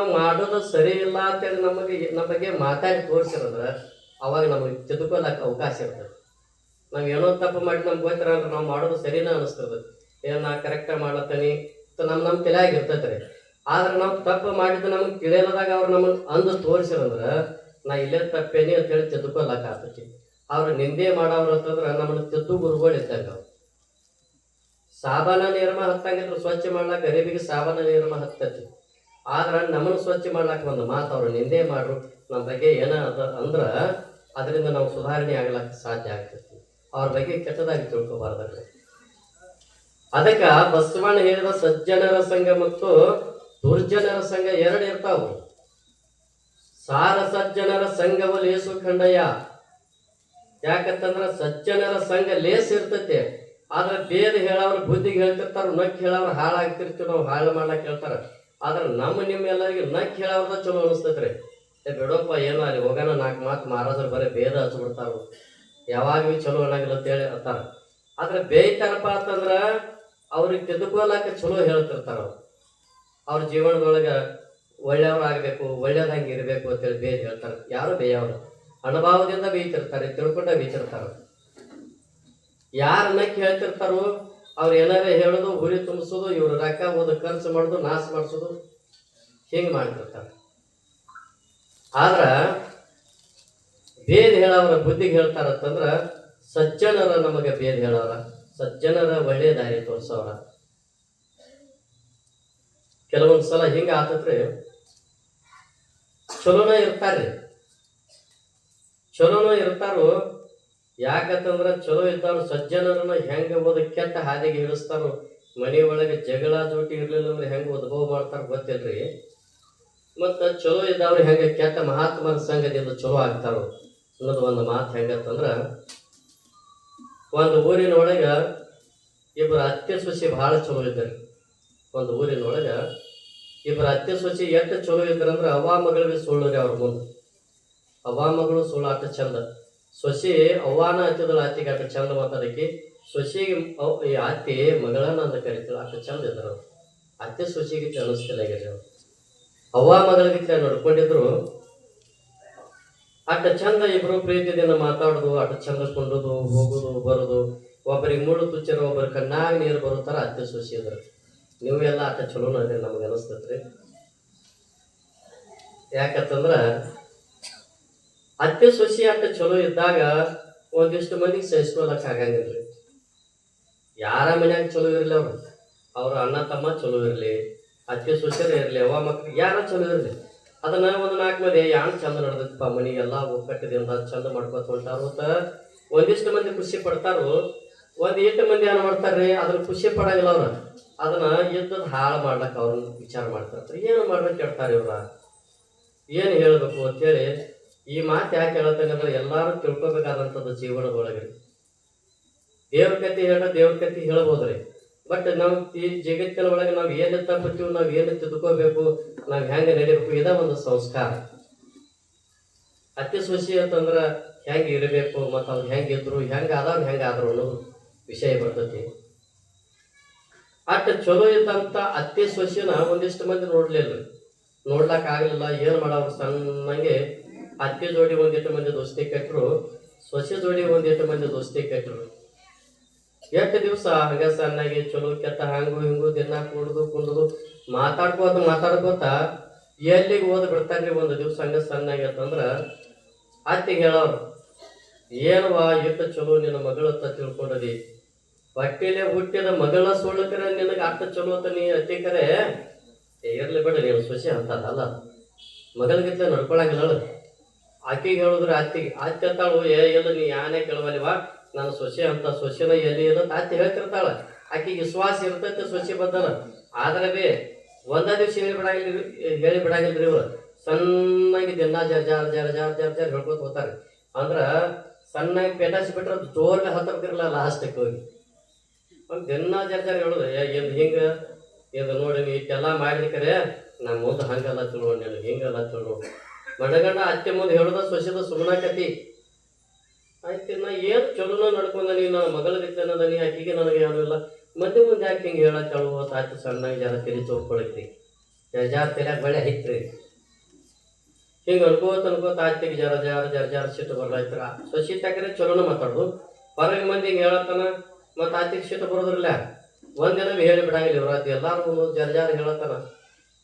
ನಾವು ಮಾಡೋದು ಸರಿ ಇಲ್ಲ ಅಂತೇಳಿ ನಮಗೆ ನಮ್ಮ ಬಗ್ಗೆ ಮಾತಾಡಿ ತೋರಿಸಿರೋದ್ರ ಅವಾಗ ನಮಗೆ ತಿದ್ದುಕೊಳ್ಳಕ್ಕೆ ಅವಕಾಶ ಇರ್ತದೆ. ನಾವು ಏನೋ ತಪ್ಪು ಮಾಡಿ ನಮ್ಗೆ ಗೊತ್ತಿರ ಅಂದ್ರೆ ನಾವು ಮಾಡೋದು ಸರಿನ ಅನಿಸ್ತದೆ. ಏನ್ ನಾ ಕರೆಕ್ಟಾಗಿ ಮಾಡ್ಲತ್ತೀನಿ. ನಮ್ಮ ನಮ್ಮ ತಲೆಯಾಗಿ ಇರ್ತೈತೆ ರೀ. ಆದ್ರೆ ನಾವು ತಪ್ಪು ಮಾಡಿದ್ದು ನಮಗೆ ತಿಳಿಯಲದಾಗ ಅವ್ರು ನಮ್ಮನ್ನು ಅಂದು ತೋರಿಸಿರಂದ್ರೆ ನಾ ಇಲ್ಲೇ ತಪ್ಪೇನಿ ಅಂತೇಳಿ ತಿದ್ದುಕೊಳ್ಳಕ್ಕೆ ಆಗ್ತೈತಿ. ಅವ್ರು ನಿಂದೆ ಮಾಡೋರು ಅಂತಂದ್ರೆ ನಮ್ಮನ್ನು ತಿದ್ದು ಗುರುಗಳು ಇದ್ದಂಗ ಸಾಬಾನ ನಿರ್ಮ ಹತ್ತಂಗಿದ್ರು ಸ್ವಚ್ಛ ಮಾಡ್ಲಾಕ ಗರೀಬಿಗೆ ಸಾಬಾನ ನಿರ್ಮ ಹತ್ತತಿ. ಆದ್ರ ನಮ್ಮನ್ನು ಸ್ವಚ್ಛ ಮಾಡ್ಲಾಕ ಒಂದು ಮಾತು ಅವ್ರು ನಿಂದೆ ಮಾಡ್ರು. ನಮ್ಮ ಬಗ್ಗೆ ಏನ ಅದ ಅಂದ್ರ ಅದರಿಂದ ನಾವು ಸುಧಾರಣೆ ಆಗ್ಲಾಕ ಸಾಧ್ಯ ಆಗ್ತೈತಿ. ಅವ್ರ ಬಗ್ಗೆ ಕೆಟ್ಟದಾಗಿ ತಿಳ್ಕೊಬಾರ್ದಲ್ರಿ. ಅದಕ್ಕೆ ಬಸವಣ್ಣ ಹೇಳಿದ ಸಜ್ಜನರ ಸಂಘ ಮತ್ತು ದುರ್ಜನರ ಸಂಘ ಎರಡು ಇರ್ತಾವು. ಸಾರ ಸಜ್ಜನರ ಸಂಘವು ಲೇಸು ಖಂಡಯ್ಯ. ಯಾಕಂತಂದ್ರ ಸಜ್ಜನರ ಸಂಘ ಲೇಸ್ ಇರ್ತೈತೆ. ಆದ್ರೆ ಬೇರೆ ಹೇಳವ್ರ ಬುದ್ಧಿಗೆ ಹೇಳ್ತಿರ್ತಾರ ನಕ್ ಹೇಳವ್ರ ಹಾಳಾಗ್ತಿರ್ತೀವಿ, ನಾವು ಹಾಳು ಮಾಡ್ಲಾಕ ಹೇಳ್ತಾರ. ಆದ್ರೆ ನಮ್ಮ ನಿಮ್ಮ ಎಲ್ಲರಿಗೆ ನಕ್ ಹೇಳವ್ರದ ಚಲೋ ಅನಿಸ್ತೈತ್ರಿ. ಏ ಬಿಡಪ್ಪ, ಏನೋ ಅಲ್ಲಿ ಹೋಗೋಣ ನಾಲ್ಕು ಮಾತು ಮಹಾರಾಜರು ಬರೀ ಭೇದ ಹಚ್ಬಿಡ್ತಾರ ಯಾವಾಗ ಭೀ ಚಲೋ ಅನ್ನಂಗಿಲ್ಲ ಅಂತೇಳಿ ಅಂತಾರ. ಆದ್ರೆ ಬೇಯ್ತಾರಪ್ಪ ಅಂತಂದ್ರ ಅವ್ರಿಗೆ ತಿದ್ದುಕೊಳ್ಳಾಕ ಚಲೋ ಹೇಳ್ತಿರ್ತಾರ ಅವ್ರು. ಅವ್ರ ಜೀವನದೊಳಗ ಒಳ್ಳೆಯವ್ರಾಗಬೇಕು ಒಳ್ಳೇದಂಗೆ ಇರಬೇಕು ಅಂತೇಳಿ ಬೇಯ್ದು ಹೇಳ್ತಾರೆ. ಯಾರು ಬೇಯವ್ರು ಅನುಭವದಿಂದ ಬೀತಿರ್ತಾರೆ, ತಿಳ್ಕೊಂಡ ಬೇಯ್ತಿರ್ತಾರೆ ಯಾರು ನಕ್ಕಿ ಹೇಳ್ತಿರ್ತಾರೋ ಅವ್ರು ಏನಾರೇ ಹೇಳೋದು ಹುರಿ ತುಂಬಿಸೋದು, ಇವ್ರು ರೊಕ್ಕ ಓದು ಖರ್ಚು ಮಾಡೋದು, ನಾಶ ಮಾಡಿಸೋದು, ಹಿಂಗೆ ಮಾಡ್ತಿರ್ತಾರೆ. ಆದ್ರೆ ಬೇದ್ ಹೇಳವ್ರ ಬುದ್ಧಿಗೆ ಹೇಳ್ತಾರಂತಂದ್ರ ಸಜ್ಜನರ ನಮಗೆ ಬೇದ್ ಹೇಳೋರ ಸಜ್ಜನರ ಒಳ್ಳೆ ದಾರಿ ತೋರಿಸೋರ ಕೆಲವೊಂದು ಸಲ ಹಿಂಗೆ ಆತತ್ರಿ. ಚಲೋನೇ ಇರ್ತಾರ್ರಿ. ಚಲೋನೂ ಇರ್ತಾರೋ ಯಾಕಂತಂದ್ರ ಚಲೋ ಇದ್ದವ್ರು ಸಜ್ಜನರನ್ನ ಹೆಂಗ ಓದ ಕೆಟ್ಟ ಹಾದಿಗೆ ಇಳಿಸ್ತಾರೋ ಮನೆ ಒಳಗೆ ಜಗಳ ಜೋಟಿ ಇರ್ಲಿಲ್ಲ ಅಂದ್ರೆ ಹೆಂಗ ಉದ್ಭವ ಮಾಡ್ತಾರ ಗೊತ್ತಿಲ್ರಿ. ಮತ್ತ ಚಲೋ ಇದ್ದವ್ರು ಹೆಂಗ ಕೆಟ್ಟ ಮಹಾತ್ಮರ ಸಂಘದಿಂದ ಚಲೋ ಆಗ್ತಾರೋ ಅನ್ನೋದು ಒಂದು ಮಾತು ಹೆಂಗತ್ತಂದ್ರ, ಒಂದು ಊರಿನ ಇಬ್ಬರು ಅತ್ತೆ ಸೊಸೆ ಬಹಳ ಚಲೋ ಇದ್ದಾರೆ. ಒಂದು ಊರಿನ ಇಬ್ಬರು ಅತ್ತೆ ಸೊಸೆ ಎಷ್ಟು ಚಲೋ ಇದ್ರಂದ್ರ ಅವ್ವ ಮಗಳಿಗೆ ಸುಳ್ಳು ಅವ್ರ ಮುಂದೆ. ಅವಾಮಗಳು ಮಗಳು ಸುಳ್ಳು ಅಟ್ಟ ಚಂದ. ಸೊಸೆ ಅವ್ವಾನ ಹತ್ತಿದಳ ಆತಿಗೆ ಆಟ ಚಂದ ಮಾತಾಡಕ್ಕೆ ಸೊಸೆಗೆ ಈ ಆತಿ ಮಗಳನ್ನ ಅಂತ ಕರಿತಾಳ ಆಟ ಚಂದ ಇದ್ರು ಅತ್ತೆ ಸೊಸೆಗೆ ಅನಿಸ್ತಿಲ್ಲ ಆಗ್ಯಾರ ಅವ್ವ ಮಗಳಿಗೆ ನಡ್ಕೊಂಡಿದ್ರು. ಆಟ ಚಂದ ಇಬ್ರು ಪ್ರೀತಿದಿಂದ ಮಾತಾಡುದು ಆಟ ಚಂದ ಕೊಂಡೋದು ಹೋಗೋದು, ಬರೋದು. ಒಬ್ಬರಿಗೆ ಮೂಳು ತುಚ್ಚರ ಒಬ್ಬರ ಕಣ್ಣಾಗ ನೀರು ಬರೋ ಥರ ಅತ್ತೆ ಸೊಸಿ ಇದ್ರು. ನೀವೆಲ್ಲ ಆಟ ಚಲೋನ ನಮಗೆ ನಮ್ಗೆ ಅನಿಸ್ತತ್ರಿ. ಯಾಕಂತಂದ್ರ ಅತ್ತೆ ಸೊಸಿ ಅಟ್ಟ ಚಲೋ ಇದ್ದಾಗ ಒಂದಿಷ್ಟು ಮಂದಿಗೆ ಸಹಿಸ್ಕೊಳಕ್ ಆಗಂಗಿಲ್ರಿ ಯಾರ ಮನ್ಯಾಗ ಚಲೋ ಇರಲಿ ಅವ್ರು? ಅವ್ರ ಅಣ್ಣ ತಮ್ಮ ಚಲೋ ಇರಲಿ, ಅತ್ತೆ ಸೊಸೆರ ಇರಲಿ ಅವ ಮಕ್ಳು ಯಾರ ಚಲೋ ಇರಲಿ. ಅದನ್ನ ಒಂದು ನಾಲ್ಕು ಮಂದಿ ಯಾನ್ ಚಂದ ನಡೆದಪ್ಪ ಮನೆಗೆಲ್ಲ ಒಕ್ಕಟ್ಟದಿಂದ ಚಂದ ಮಾಡ್ಕೊತ ಹೊಂಟಾರು ಅಂತ ಒಂದಿಷ್ಟು ಮಂದಿ ಖುಷಿ ಪಡ್ತಾರು. ಒಂದು ಎಂಟು ಮಂದಿ ಏನು ಮಾಡ್ತಾರ್ರಿ ಅದ್ರ ಖುಷಿ ಪಡಂಗಿಲ್ಲ ಅವ್ರ. ಅದನ್ನ ಇದ್ದದ್ ಹಾಳು ಮಾಡ್ಲಕ್ ಅವ್ರನ್ನ ವಿಚಾರ ಮಾಡ್ತಾರೆ. ಏನು ಮಾಡ್ಬೇಕು ಹೇಳ್ತಾರೆ ಇವ್ರ. ಏನು ಹೇಳಬೇಕು ಅಂತೇಳಿ ಈ ಮಾತು ಯಾಕೆ ಹೇಳ್ತೇನೆ ಅಂದ್ರೆ ಎಲ್ಲರೂ ತಿಳ್ಕೊಬೇಕಾದಂಥದ್ದು ಜೀವನದೊಳಗೆ. ದೇವ್ರ ಕತೆ ಹೇಳ ದೇವ್ರ ಕತೆ ಹೇಳ್ಬೋದ್ರಿ. ಬಟ್ ನಾವು ಈ ಜಗತ್ತಿನ ಒಳಗೆ ನಾವು ಏನು ತಪ್ಪತ್ತೀವಿ ನಾವು ಏನು ತಿದ್ಕೋಬೇಕು, ನಾವು ಹೆಂಗೆ ನಡಿಬೇಕು, ಇದ ಒಂದು ಸಂಸ್ಕಾರ. ಅತಿ ಸೊಸಿ ಅಂತಂದ್ರ ಹೆಂಗೆ ಇರಬೇಕು, ಮತ್ತು ಅವ್ರು ಹೆಂಗೆ ಇದ್ರು, ಹೆಂಗೆ ಆದವ್ರು ಹೆಂಗೆ ಆದ್ರು ಅನ್ನೋದು ವಿಷಯ ಬರ್ತೈತಿ. ಅಟ್ ಚಲೋ ಇದ್ದಂತ ಅತ್ತೆ ಸೊಸಿನ ಒಂದಿಷ್ಟು ಮಂದಿ ನೋಡ್ಲಿಲ್ಲ. ನೋಡ್ಲಾಕ್ ಆಗ್ಲಿಲ್ಲ, ಏನ್ ಮಾಡವ್ರು ಸಣ್ಣಂಗೆ ಅತ್ತೆ ಜೋಡಿ ಒಂದಿಟ್ಟು ಮಂದಿ ದೋಸ್ತಿ ಕೆಟ್ಟರು ಸೊಸೆ ಜೋಡಿ ಒಂದಿಟ್ಟು ಮಂದಿ ದೋಸ್ತಿ ಕೆಟ್ಟರು ಎಷ್ಟು ದಿವಸ ಹಂಗ ಸಣ್ಣಗೆ ಚಲೋ ಕೆಟ್ಟ ಹಂಗು ಹಿಂಗು ದಿನ ಕುಡಿದು ಕುಂಡುದು ಮಾತಾಡ್ಕೋತ ಮಾತಾಡ್ಕೋತ ಎಲ್ಲಿಗೆ ಓದ್ ಬಿಡ್ತಾರ್ರಿ ಒಂದು ದಿವಸ ಹಂಗ ಸಣ್ಣಗೆ ಅಂತಂದ್ರ ಅತ್ತಿಗೆ ಹೇಳೋರು ಏನವಾ ಎಷ್ಟು ಚಲೋ ನಿನ್ನ ಮಗಳು ಅಂತ ತಿಳ್ಕೊಂಡದಿ? ಹೊಟ್ಟೆಲೆ ಹುಟ್ಟಿದ ಮಗಳ ಕರೆ ನಿನಗೆ ಅಷ್ಟ ಚಲೋ ಅಂತ ನೀ ಅತ್ತಿ ಕರೆ ಇರ್ಲಿ ಬಿಡ, ನೀನು ಸೊಸೆ ಅಂತದಲ್ಲ. ಮಗಲ್ಗಿತ್ಲೆ ನಡ್ಕೊಳಂಗಿಲ್ಲ ಆಕಿಗೆ ಹೇಳಿದ್ರೆ ಅತ್ತಿಗೆ ಅತ್ತೆ ಅಂತಾಳು, ಏ, ಎಲ್ಲ ನೀ ಯಾನೇ ಕೇಳವಲ್ವಾ ನಾನು ಸೊಸೆ ಅಂತ ಸೊಸೆನ ಎಲ್ಲಿ ಅಂತ ಅತ್ತಿ ಹೇಳ್ತಿರ್ತಾಳ. ಆಕೆಗೆ ವಿಶ್ವಾಸ ಇರ್ತೈತೆ ಸೊಸೆ ಬದ್ದನ ಆದ್ರೆ ಬೇ ಒಂದೇ ದಿವಸ ಹೇಳಿ ಬಿಡಂಗಿಲ್ಲ ಹೇಳಿ ಬಿಡಾಗಿಲ್ರಿ ಇವ್ರು. ಸಣ್ಣಗೆ ದಿನ ಜರ್, ಜಾರ್, ಜರ, ಜಾರ್ ಜಾರ್ ಜಾರ್ ಹೇಳ್ಕೊತ ಹೋಗ್ತಾರೆ. ಅಂದ್ರೆ ಸಣ್ಣಗೆ ಪೇಟಾಸಿ ಬಿಟ್ರೆ ಜೋರ್ಗೆ ಹತ್ತಿರಲ್ಲ ಲಾಸ್ಟಕ್ಕೆ ಹೋಗಿ. ಒಂದು ದಿನ ಜರ್, ಜಾರ್ ಹೇಳೋದು, ಏ ಇದು ಹಿಂಗೆ? ಇದು ನೋಡಿ ಇಷ್ಟೆಲ್ಲ ಮಾಡಿದ್ರೆ ನಮ್ಮ ಮುಂದೆ ಹಂಗೆಲ್ಲ ತಿಳ್ಕೊಂಡು ಹಿಂಗೆಲ್ಲ ತಿಳ್ಕೊಂಡು ಮಡಗಂಡ ಅತ್ತೆ ಮುಂದೆ ಹೇಳೋದ, ಸೊಸೆದ ಸುಮ್ಮನಾಕತಿ ಆಯ್ತು, ನಾ ಏನು ಚಲೋನ ನಡ್ಕೊಂಡ ನೀನು, ನನ್ನ ಮಗಳ ಅನ್ನೋದ ನೀ, ಆಕಿಗೆ ನನಗೆ ಏನೂ ಇಲ್ಲ. ಮಂದಿ ಮುಂದೆ ಯಾಕೆ ಹಿಂಗೆ ಹೇಳತ್ತಳು ಆಯ್ತು, ಸಣ್ಣಗೆ ಜನ ತಿರಿ ತೋರ್ಕೊಳಕ್ರಿ ಜರ್ಜಾರ್ ತಲ್ಯಾಗ ಬೆಳೆ ಐತ್ರಿ. ಹಿಂಗೆ ಅನ್ಕೋತ ಅನ್ಕೋತ ಆಯ್ತಿಗೆ ಜರ ಜರ ಜರ ಜರ ಸಿಟ್ಟು ಬರ್ಲಾಯ್ತರ ಸೊಸಿ ತಕ್ಕರೆ ಚಲೋನ ಮಾತಾಡೋದು. ಹೊರಗೆ ಮಂದಿ ಹಿಂಗೆ ಹೇಳತ್ತಾನ, ಮತ್ತು ಆತಿಗೆ ಸಿಟ್ಟು ಬರೋದ್ರಲ್ಲ ಒಂದಿನ ಹೇಳಿ ಬಿಡಂಗಿಲ್ಲ ಇವ್ರಾತಿ ಎಲ್ಲಾರು ಒಂದೊಂದು ಜರ ಜರ ಹೇಳತ್ತಾನ.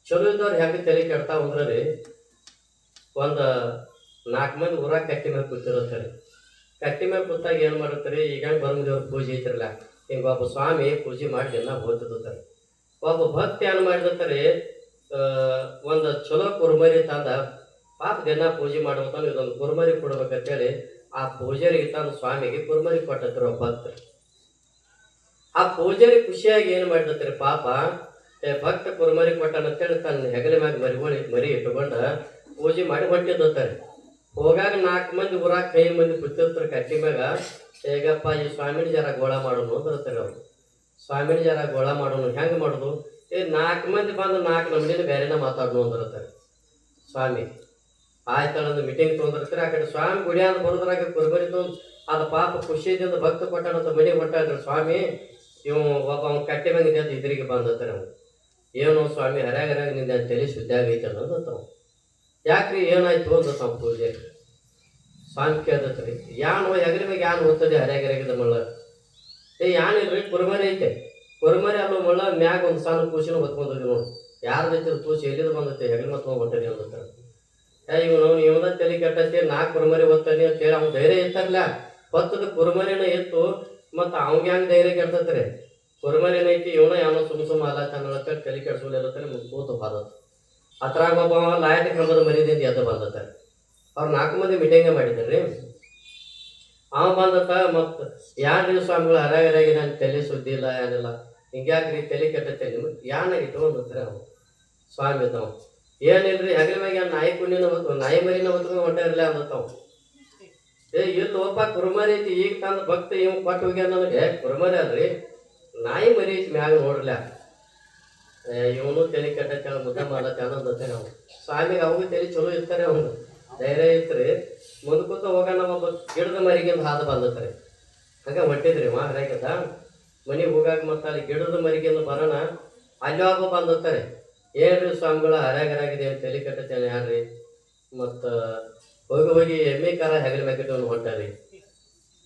ಚಲೋ ಇದ್ದವ್ರು ಹೆಂಗೆ ತಲೆ ಅಂದ್ರೆ ರೀ ಒಂದು ನಾಲ್ಕು ಮಂದಿ ಊರಾಗ ಕಟ್ಟಿ ಮೇಲೆ ಕೂತಿರುತ್ತಾರೆ. ಕಟ್ಟಿ ಮೇಲೆ ಕೂತಾಗ ಏನು ಮಾಡುತ್ತಾರೆ? ಈಗ ಬರಂದೇವ್ರ ಪೂಜೆ ಐತಿರಲ್ಲ ಹಿಂಗೆ ಒಬ್ಬ ಸ್ವಾಮಿ ಪೂಜೆ ಮಾಡಿ ದಿನ ಹೋಗ್ತಿರ್ತಾರೆ ಒಬ್ಬ ಭಕ್ತಿ ಏನು ಮಾಡಿರ್ತಾರೆ? ಒಂದು ಚಲೋ ಕುರುಮರಿ ತಂದ, ಪಾಪ ದಿನ ಪೂಜೆ ಮಾಡ್ಬೇಕಂದ್ರೆ ಇದೊಂದು ಕುರುಮರಿ ಕೊಡ್ಬೇಕಂತೇಳಿ ಆ ಪೂಜಾರಿಗೆ ತಂದು ಸ್ವಾಮಿಗೆ ಕುರುಮರಿ ಕೊಟ್ಟತ್ರಿ ಒಬ್ಬ ಭಕ್ತರು. ಆ ಪೂಜಾರಿ ಖುಷಿಯಾಗಿ ಏನು ಮಾಡಿರ್ತಾರೆ? ಪಾಪ ಭಕ್ತ ಕುರುಮರಿ ಕೊಟ್ಟನಂತೇಳಿ ತನ್ನ ಹೆಗಲ ಮ್ಯಾಗ ಮರಿಗೊಳಿ ಮರಿ ಇಟ್ಟುಕೊಂಡ ಪೂಜೆ ಮಾಡಿ ಹೊಂಟಿದ್ತಾರೆ ಹೋಗಾಗ ನಾಲ್ಕು ಮಂದಿ ಊರಾಗ ಕೈ ಮಂದಿ ಕೂತಿರ್ತಾರೆ ಕಟ್ಟಿ ಮ್ಯಾಗ ಹೇಗಪ್ಪ ಈ ಸ್ವಾಮಿನ ಜರ ಗೋಳ ಮಾಡೋನು ಅಂದಿರ್ತಾರೆ ಅವ್ರು. ಸ್ವಾಮಿನ ಜರ ಗೋಳ ಮಾಡೋನು, ಹೆಂಗೆ ಮಾಡೋದು? ಏ ನಾಲ್ಕು ಮಂದಿ ಬಂದು ನಾಲ್ಕು ನಮೂನಿನ ಬೇರೆನ ಮಾತಾಡೋನು ಅಂದಿರ್ತಾರೆ ಸ್ವಾಮಿ ಆಯ್ತಳಂದು ಮೀಟಿಂಗ್ ತೊಗೊಂಡಿರ್ತಾರೆ, ಆ ಕಡೆ ಸ್ವಾಮಿ ಗುಡಿ ಅಂತ ಬರೋದ್ರಾಗ ಕುರ್ಬರಿ ಅದು ಪಾಪ ಖುಷಿಯಿಂದ ಭಕ್ತ ಕೊಟ್ಟಾನಂತ ಮನೆ ಕೊಟ್ಟಾಡ್ರಿ ಸ್ವಾಮಿ. ಇವ್ ಒಬ್ಬ ಅವ್ನ ಕಟ್ಟೆ ಮ್ಯಾಗ ಅಂತ ಇದ್ರಿಗೆ ಬಂದತ್ತಾರೆ ಅವ್ನು ಏನು ಸ್ವಾಮಿ ಹರ್ಯಾಗ ಹರ್ಯಾಗ ನಿಂದ ತಲೆ ಶುದ್ಧ ಆಗೈತೆ ಅನ್ನೋದು ಯಾಕ್ರಿ ಏನಾಯ್ತು ಅಂತ ತಾವು ಪೂಜೆ ಸ್ವಾಮಿ ಕೇಳ್ದತ್ರಿ ಯಾನು ಎಗರಿ ಮ್ಯಾಗ ಯಾನು ಓದ್ತದೆ? ಹರ್ಯಾಗ ಹರ್ಯಾಗಿದ ಮಳ್ಳ. ಏ, ಯಾನ್ ಇಲ್ರಿ? ಕುರುಮರಿ ಐತೆ. ಕುರುಮರಿ ಅಲ್ಲೋ ಮಳ್ಳ, ಮ್ಯಾಗ ಒಂದು ಸಾಲು ಕೂಸಿನ ಹೊತ್ಕೊಂಡೋಗಿ ನೋಡಿ. ಯಾರ್ದೈತಿ ತೂಸಿ ಎಲ್ಲಿದ ಬಂದೈತೆ? ಹೆಗಲ್ ಮತ್ತ ಹೊಂಟದಿ ಅಂತ. ಇವನು ಇವನ ತಲೆ ಕೆಟ್ಟತ್ತಿ ನಾಲ್ಕು ಕುರುಮರಿ ಓದ್ತಾನೆ ಅಂತ ಹೇಳಿ ಅವ್ನು ಧೈರ್ಯ ಇತ್ತಾರಲ್ಲ ಹೊತ್ತದ ಕುರುಮರಿನ ಎತ್ತು ಮತ್ತು ಅವ್ಗೆ ಹೆಂಗೆ ಧೈರ್ಯ ಕೆಡ್ತತ್ರಿ ಕುರುಮರಿನ ಐತಿ, ಇವನ ಯಾವನೋ ಸುಮ್ ಸುಮ್ಮ ಅಲ್ಲ ತನ್ನ ತಲೆ ಕೆಡ್ಸೋಲ್ಲ ಮುಗ್ಕೋತು ಬಾದತ್ ಅದ್ರಾಗ ಒಬ್ಬ ಲಾಯಕ ಕ್ರಮದ ಮನೆಯಿಂದ ಎದ್ದು ಬಂದತ್ತ ಅವ್ರು ನಾಲ್ಕು ಮಂದಿ ಮೀಟಿಂಗ ಮಾಡಿದ್ರಿ. ಅವ ಬಂದತ್ತ ಮತ್ತು ನೀವು ಸ್ವಾಮಿಗಳು ಹರಾಗ ಹರಾಗಿ ನಾನು ತಲೆ ಸುದ್ದಿ ಇಲ್ಲ, ಏನಿಲ್ಲ. ಹಿಂಗ್ಯಾಕ್ರಿ ತಲೆ ಕೆಟ್ಟೈತೆ ನಿಮಗೆ? ಯಾನಾಗಿತ್ತು ಅಂದತ್ರಿ ಅವ್ರು ಸ್ವಾಮಿ ಇದ್ದವ. ಏನಿಲ್ರಿ ರೀ ಮ್ಯಾಗ ನಾಯಿ ಕುಣ್ಣಿನ ಹೊತ್ತು ನಾಯಿ ಮರಿನ ಹೊತ್ಕೊಂಡು ಹೊಂಟಿರ್ಲಿ ಅಂದತ್ತವ. ಏ, ಇಲ್ಲಿ ಒಬ್ಬ ಕುರುಮರಿ ಐತಿ, ಈಗ ತಂದು ಭಕ್ತ ಇವ್ ಕೊಟ್ಟು ಹೋಗ್ಯಾನ ನನಗೆ ಕುರುಮರಿ ಅಲ್ರಿ? ನಾಯಿ ಮರಿ ಐತಿ ಮ್ಯಾಗ ನೋಡ್ಲ ಇವನು ತಲೆ ಕೆಟ್ಟ ಮುದ್ದೆ ಮಾಡತ್ತೆ ಅನ್ನೋದತ್ತೆ ನಾವು. ಸ್ವಾಮಿಗೆ ಅವನು ತಲೆ ಚಲೋ ಇರ್ತಾರೆ ಅವನು ಧೈರ್ಯ ಇರ್ತಾರೆ. ಮುಂದ್ಕೂತ ಹೋಗ ಒಬ್ಬ ಗಿಡದ ಮರಿಗಿಂದ ಹಾದು ಬಂದತ್ರಿ ಹಂಗ ಹೊಟ್ಟಿದ್ರಿ ಮಾ ಹರಾಗದ ಮನೆಗೆ ಹೋಗಾಕ ಮತ್ತೆ ಅಲ್ಲಿ ಗಿಡದ ಮರಿಗಿಂದ ಬರೋಣ. ಅಲ್ಲಿ ಒಬ್ಬ ಬಂದತ್ತಾರೆ. ಏನ್ರಿ ಸ್ವಾಮಿಗಳ ಅಂತ ತಲೆ ಕೆಟ್ಟತ್ತೇನೆ ಯಾರ್ರಿ? ಮತ್ತು ಹೋಗಿ ಹೋಗಿ ಎಮ್ಮೆ ಕಾರ ಹೆಗಲ ಮ್ಯಾಕಿಟ್ಟು ಹೊಂಟಾರಿ.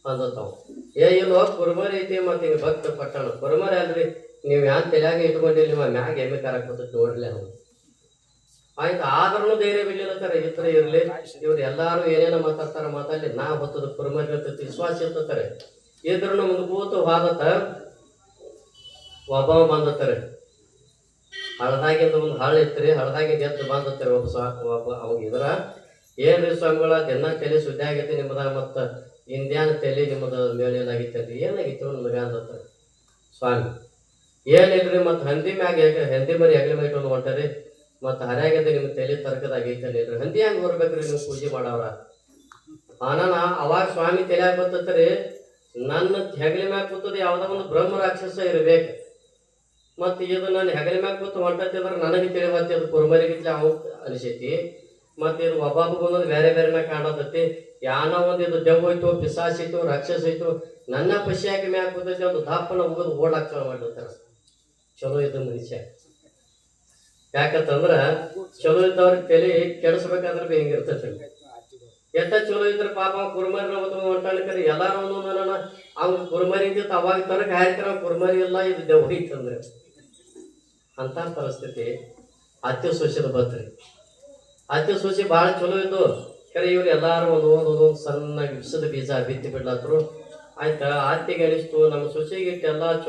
ಅಂದತ್ತಾವ. ಏ, ಇಲ್ಲೋ ಕುರುಮರಿ ಐತಿ ಮತ್ತೆ ಹಿಂಗೆ ಭಕ್ತ ಪಟ್ಟಣ. ಕುರುಮರಿ ಅಲ್ರಿ. ನೀವು ಯಾವ ತಲೆಯಾಗ ಇಟ್ಕೊಂಡಿಲ್ಲ ನಿಮ್ಮ ಮ್ಯಾಗ ಎಮ್ಮೆ ಕರಕ್ ಕೂತೈತಿ ನೋಡ್ರಿ ಅವನು ಆಯ್ತು ಆದ್ರೂ ಧೈರ್ಯ ಬೀಳಕ್ಕಾರೆ ಈ ಥರ ಇರಲಿ. ಇವ್ರು ಎಲ್ಲಾರು ಏನೇನೋ ಮಾತಾಡ್ತಾರ ಮಾತಾಡಲಿ. ನಾ ಹೊತ್ತದ ಕುರುಮರಿ ಇರ್ತೈತಿ ವಿಶ್ವಾಸ ಇರ್ತತಾರೆ ಇದ್ರೂ ಮುಂದೆ ಕೂತು ಹೋದತ್ತ ಒಬ್ಬ ಬಂದತ್ತಾರೆ ಹಳದಾಗಿಂದ ಒಂದು ಹಳ್ಳ ಇತ್ರಿ ಹಳದಾಗಿಂದ ಎದ್ದು ಬಂದತ್ತಾರೆ ಒಬ್ಬ ಸ್ವಾ ಒಬ್ಬ ಅವಾಗ ಇದ್ರ. ಏನ್ರಿ ಸ್ವಾಮಿಗಳ, ದಿನ ತಲೆ ಸುದ್ದಿ ಆಗೈತಿ ನಿಮ್ಮದ ಮತ್ತು ಇಂದ್ಯಾನ ತಲೆ ನಿಮ್ಮದ ಮೇಲೇನಾಗಿತ್ತಲ್ರಿ ಏನಾಗಿತ್ತು ನಿಮಗೆ ಅಂದತ್ತಾರೆ ಸ್ವಾಮಿ. ಏನಿಲ್ರಿ ಮತ್ತೆ ಹಂದಿ ಮ್ಯಾಗ ಹಂದಿ ಮರಿ ಹೆಗಲಿ ಮ್ಯಾಗ ಇಟ್ಕೊಂಡು ಹೊಂಟರಿ. ಮತ್ತು ಹರ್ಯಾಗದ ನಿಮ್ಮ ತಲೆ ತರ್ಕದಾಗೈತಲ್ರಿ ಹಂದಿ ಹೆಂಗ್ ಬರ್ಬೇಕ್ರಿ ನೀವು ಪೂಜೆ ಮಾಡವ್ರ? ಆನನ ಅವಾಗ ಸ್ವಾಮಿ ತಲೆಯಾಗ ಬರ್ತತ್ರಿ ನನ್ನ ಹೆಗಲಿ ಮ್ಯಾಗ ಕೂತದ ಯಾವ್ದೋ ಒಂದು ಬ್ರಹ್ಮ ರಾಕ್ಷಸ ಇರ್ಬೇಕು. ಮತ್ತೆ ಇದು ನನ್ನ ಹೆಗಲಿ ಮ್ಯಾಗ ಕೂತು ಹೊಂಟತಿ ಅಂದ್ರೆ ನನಗೆ ತಿಳಿವತ್ತಿ ಅದು ಕುರುಮರಿಗಿತ್ಲೆ ಅವು ಅನಿಸೈತಿ. ಮತ್ತು ಇದು ಒಬ್ಬೊಬ್ಬ ಒಂದೊಂದು ಬೇರೆ ಬೇರೆ ಮ್ಯಾಗ ಕಾಣತೈತಿ ಯಾನೋ ಒಂದು ಇದು ದೆವ್ ಹೋಯ್ತು, ಪಿಸಾಸ್ ಇತ್ತು ರಾಕ್ಷಸ ಇತ್ತು ನನ್ನ ಪಶಿಯಾಗಿ ಮ್ಯಾಗ ಕೂತೈತಿ ಒಂದು ದಾಪನ ಹೋಗೋದು ಓಡಾಕ್ ಚಲೋ ಮಾಡಿರ್ತಾರೆ ಚಲೋ ಇದ್ದ ಮನುಷ್ಯ. ಯಾಕಂತಂದ್ರ ಚಲೋ ಇದ್ದವ್ರ ತಲೆ ಕೆಡಿಸ್ಬೇಕಾದ್ರೆ ಬಿ ಹಿಂಗಿರ್ತೈತಿ ಎತ್ತ ಚಲೋ ಇದ್ರ ಪಾಪ ಕುರ್ಮರಿ ಹೊಂಟಾಣಿಕರಿ ಎಲ್ಲಾರು ಒಂದೊಂದನ ಅವ್ನ ಕುರುಮರಿ ಇದ್ದಿತ್ತು ಅವಾಗ ತನಕ ಹಾಯ್ತಾರ ಕುರ್ಮರಿ ಇಲ್ಲ, ಇದು ದೆವ್ವ ಐತಂದ್ರೆ ಅಂತ ಪರಿಸ್ಥಿತಿ ಅತ್ಯ ಸೋಸಿದ ಬತ್ರಿ ಅತ್ಯ ಸೋಸಿ ಭಾಳ ಚಲೋ ಇದ್ದು ಕರೆ ಇವ್ರು ಎಲ್ಲಾರು ಒಂದು ಒಂದೊಂದು ಸಣ್ಣ ವಿಷದ ಬೀಜ ಬಿತ್ತಿ ಬಿಡ್ಲಾತ್ರು. ಆಯ್ತಾ ಆರ್ತಿಗೆ ಅನಿಸ್ತು, ನಮ್ಮ ಸೊಸೆಗೆ ಇಟ್ಟೆಲ್ಲ